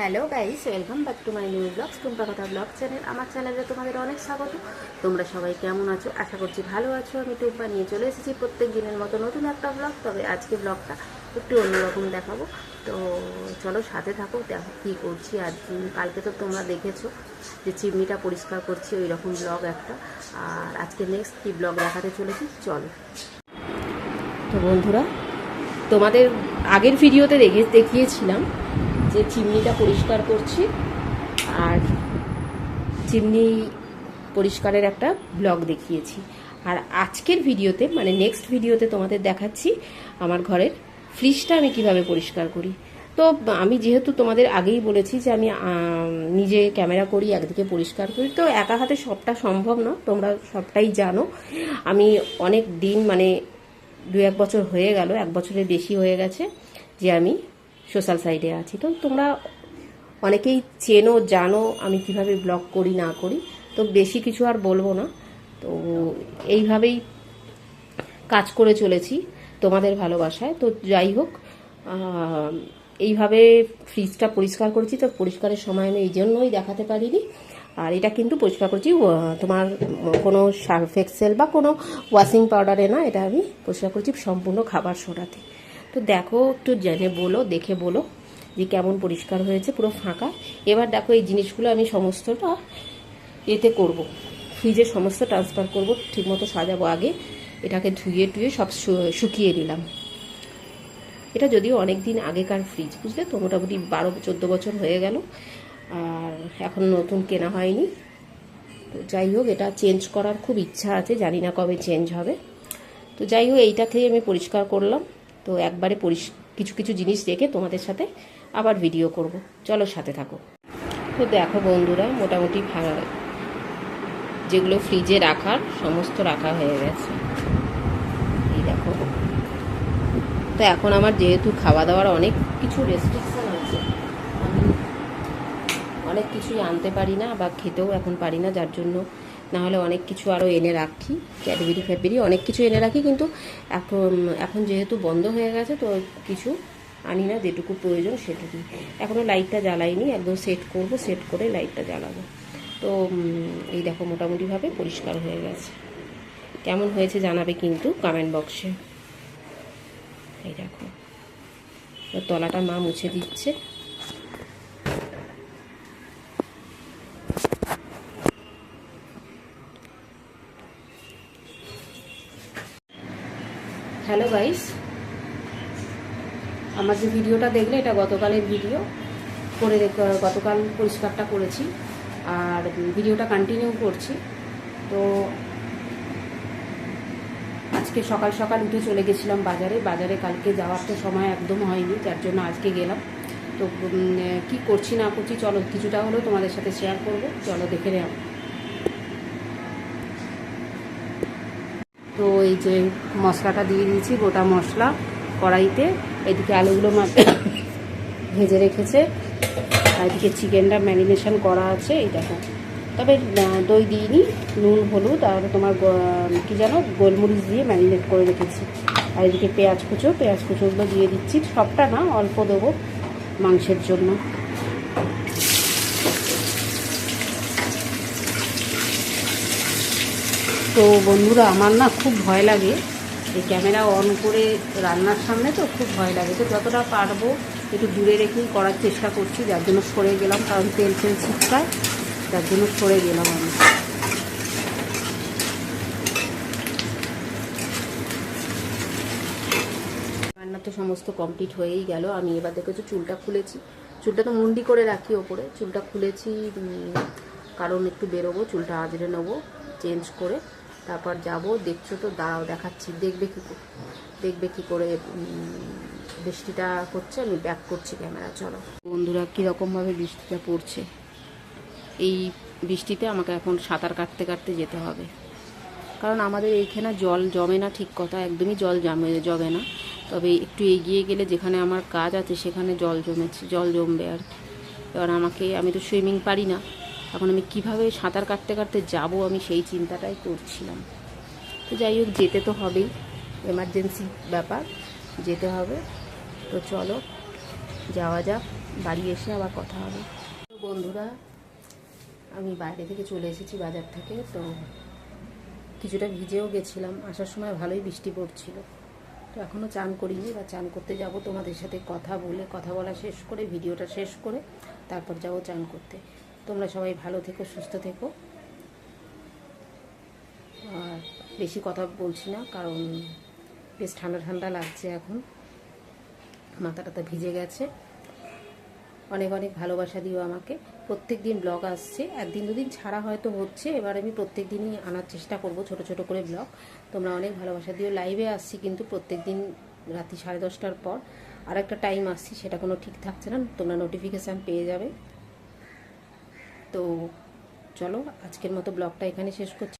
Hello guys, welcome back to my new vlogs, Tumpa Katha vlog channel. আমার চ্যানেলে তোমাদের অনেক স্বাগত। তোমরা সবাই কেমন আছো? আশা করছি ভালো আছো। আমি টুম্পা নিয়ে চলে এসেছি প্রত্যেক দিনের মতো নতুন একটা ব্লগ, তবে আজকে ব্লগটা একটু অন্যরকম দেখাবো। তো চলো সাথে থাকো, দেখো কী করছি। আর কালকে তো তোমরা দেখেছ যে চিমনিটা পরিষ্কার করছি ওই রকম ব্লগ একটা। আর আজকে নেক্সট কী ব্লগ দেখাতে চলেছি? চলো। তো বন্ধুরা, তোমাদের আগের ভিডিওতে দেখে দেখিয়েছিলাম যে চিমনিটা পরিষ্কার করছি, আর চিমনি পরিষ্কারের একটা ব্লগ দেখিয়েছি। আর আজকের ভিডিওতে মানে নেক্সট ভিডিওতে তোমাদের দেখাচ্ছি আমার ঘরের ফ্রিজটা আমি কীভাবে পরিষ্কার করি। তো আমি যেহেতু তোমাদের আগেই বলেছি যে আমি নিজে ক্যামেরা করি, একদিকে পরিষ্কার করি, তো একা হাতে সবটা সম্ভব না, তোমরা সবটাই জানো। আমি অনেক দিন মানে দু এক বছর হয়ে গেল, এক বছরের বেশি হয়ে গেছে যে আমি সোশ্যাল সাইডে আছি। তো তোমরা অনেকেই চেনো, জানো, আমি কীভাবে ব্লগ করি, না করি। তো বেশি কিছু আর বলব না। তো এইভাবেই কাজ করে চলেছি তোমাদের ভালোবাসায়। তো যাই হোক এইভাবে ফ্রিজটা পরিষ্কার করেছি। তো পরিষ্কারের সময় আমি এই জন্যই দেখাতে পারিনি। আর এটা কিন্তু পরিষ্কার করছি। তোমার কোনো সার্ফ এক্সেল বা কোনো ওয়াশিং পাউডারে না, এটা আমি পরিষ্কার করছি সম্পূর্ণ খাবার সোডাতে। তো দেখো, একটু জেনে বলো, দেখে বলো যে কেমন পরিষ্কার হয়েছে, পুরো ফাঁকা। এবার দেখো এই জিনিসগুলো আমি সমস্তটা এতে করব। ফ্রিজে সমস্ত ট্রান্সফার করব, ঠিকমতো সাজাবো আগে। এটাকে ধুয়ে টুয়ে সব শুকিয়ে নিলাম। এটা যদিও অনেক দিন আগেকার ফ্রিজ বুঝলে তো? মোটামুটি বারো, চোদ্দ বছর হয়ে গেল। আর এখন নতুন কেনা হয়নি। তো যাই হোক, এটা চেঞ্জ করার খুব ইচ্ছা আছে। জানি না কবে চেঞ্জ হবে। তো যাই হোক এইটাকেই আমি পরিষ্কার করলাম। তো একবারে কিছু কিছু জিনিস রেখে তোমাদের সাথে আবার ভিডিও করব। চলো সাথে থাকো। তো দেখো বন্ধুরা, মোটামুটি যেগুলো ফ্রিজে রাখার সমস্ত রাখা হয়ে গেছে। এই দেখো। তো এখন আমার যেহেতু খাওয়া দাওয়ার অনেক কিছু রেস্ট্রিকশন আছে, আমি অনেক কিছুই আনতে পারি না বা খেতেও এখন পারি না, যার জন্য না হলে অনেক কিছু আরও এনে রাখি, ক্যাডবেরি ফ্যাডবেরি অনেক কিছু এনে রাখি, কিন্তু এখন এখন যেহেতু বন্ধ হয়ে গেছে, তো কিছু আনি না, যেটুকু প্রয়োজন সেটুকুই। এখনও লাইটটা জ্বালাইনি, একদম সেট করব, সেট করে লাইটটা জ্বালাবো। তো এই দেখো মোটামুটিভাবে পরিষ্কার হয়ে গেছে। কেমন হয়েছে জানাবে কিন্তু কমেন্ট বক্সে এই দেখো। তলাটা মা মুছে দিচ্ছে। Hello guys. আমার যে ভিডিওটা দেখলে, এটা গতকালের ভিডিও। করে গতকাল পরিষ্কারটা করেছি। আর ভিডিওটা কন্টিনিউ করছি। তো আজকে সকাল সকাল উঠে চলে গেছিলাম বাজারে। বাজারে কালকে যাওয়ার তো সময় একদম হয়নি, যার জন্য আজকে গেলাম। তো কি করছি না করছি, চলো, কিছুটা হলেও তোমাদের সাথে শেয়ার করব। চলো, দেখে নেওয়া। তো এই যে মশলাটা দিয়ে দিয়েছি, গোটা মশলা কড়াইতে। এদিকে আলুগুলো ভেজে রেখেছে। আর এদিকে চিকেনটা ম্যারিনেশন করা আছে, এই দেখো। তবে দই দিইনি, নুন, হলুদ, আর তোমার কি জানো, গোলমরিচ দিয়ে ম্যারিনেট করে রেখেছি। আর এদিকে পেঁয়াজ কুচো, পেঁয়াজ কুচোগুলো দিয়ে দিচ্ছি। সবটা না, অল্প দেবো মাংসের জন্য। তো বন্ধুরা, আমার না খুব ভয় লাগে। এই ক্যামেরা অন করে রান্নার সামনে তো খুব ভয় লাগে। তো যতটা পারব একটু দূরে রেখেই করার চেষ্টা করছি, যার জন্য সরে গেলাম, কারণ তেল তেল ছিটকায় যার জন্য সরে গেলাম আমি। রান্না তো সমস্ত কমপ্লিট হয়েই গেল। আমি এবার দেখেছ চুলটা খুলেছি। চুলটা তো মুন্ডি করে রাখি ওপরে। চুলটা খুলেছি কারণ একটু বেরোবো, চুলটা আজরে নেব, চেঞ্জ করে। তারপর যাব, দেখছ তো, দাঁড়াও দেখাচ্ছি, দেখবে কি দেখবে কি করে বৃষ্টিটা হচ্ছে আমি ব্যাক করছি ক্যামেরা চলো। বন্ধুরা কীরকমভাবে বৃষ্টিটা পড়ছে? এই বৃষ্টিতে আমাকে এখন সাঁতার কাটতে কাটতে যেতে হবে। কারণ আমাদের এইখানে জল জমে না, ঠিক কথা, একদমই জল জমে জমে না। তবে একটু এগিয়ে গেলে যেখানে আমার কাজ আছে, সেখানে জল জমেছে, জল জমবে আর এবার আমাকে, আমি তো সুইমিং পারি না। এখন আমি কীভাবে সাঁতার কাটতে কাটতে যাব আমি সেই চিন্তাটাই করছিলাম। তো যাই হোক, যেতে তো হবেই। এমার্জেন্সি ব্যাপার, যেতে হবে। তো চলো, যাওয়া যাক, বাড়ি এসে আবার কথা হবে। বন্ধুরা, আমি বাইরে থেকে চলে এসেছি বাজার থেকে, তো কিছুটা ভিজেও গেছিলাম। আসার সময় ভালোই বৃষ্টি পড়ছিল। তো এখনও চান করিনি বা চান করতে যাব তোমাদের সাথে কথা বলে, কথা বলা শেষ করে, ভিডিওটা শেষ করে, তারপর যাব চান করতে। তোমরা সবাই ভালো থেকো, সুস্থ থেকো। আর বেশি কথা বলছি না, কারণ বেশ ঠান্ডা ঠান্ডা লাগছে এখন। মাথা টাথা ভিজে গেছে। অনেক অনেক ভালোবাসা দিও আমাকে। প্রত্যেক দিন ব্লগ আসছে। একদিন দুদিন ছাড়া হয়তো হচ্ছে। এবার আমি প্রত্যেক দিনই আনার চেষ্টা করব, ছোট ছোট করে ব্লগ। তোমরা অনেক ভালোবাসা দিও। লাইভে আসছি কিন্তু প্রত্যেক দিন রাত্রি সাড়ে দশটার পর। আর একটা টাইম আসছি, সেটা কোনো ঠিক থাকছে না। তোমরা নোটিফিকেশান পেয়ে যাবে। তো চলো আজকের মতো ব্লগটা এখানে শেষ করছি।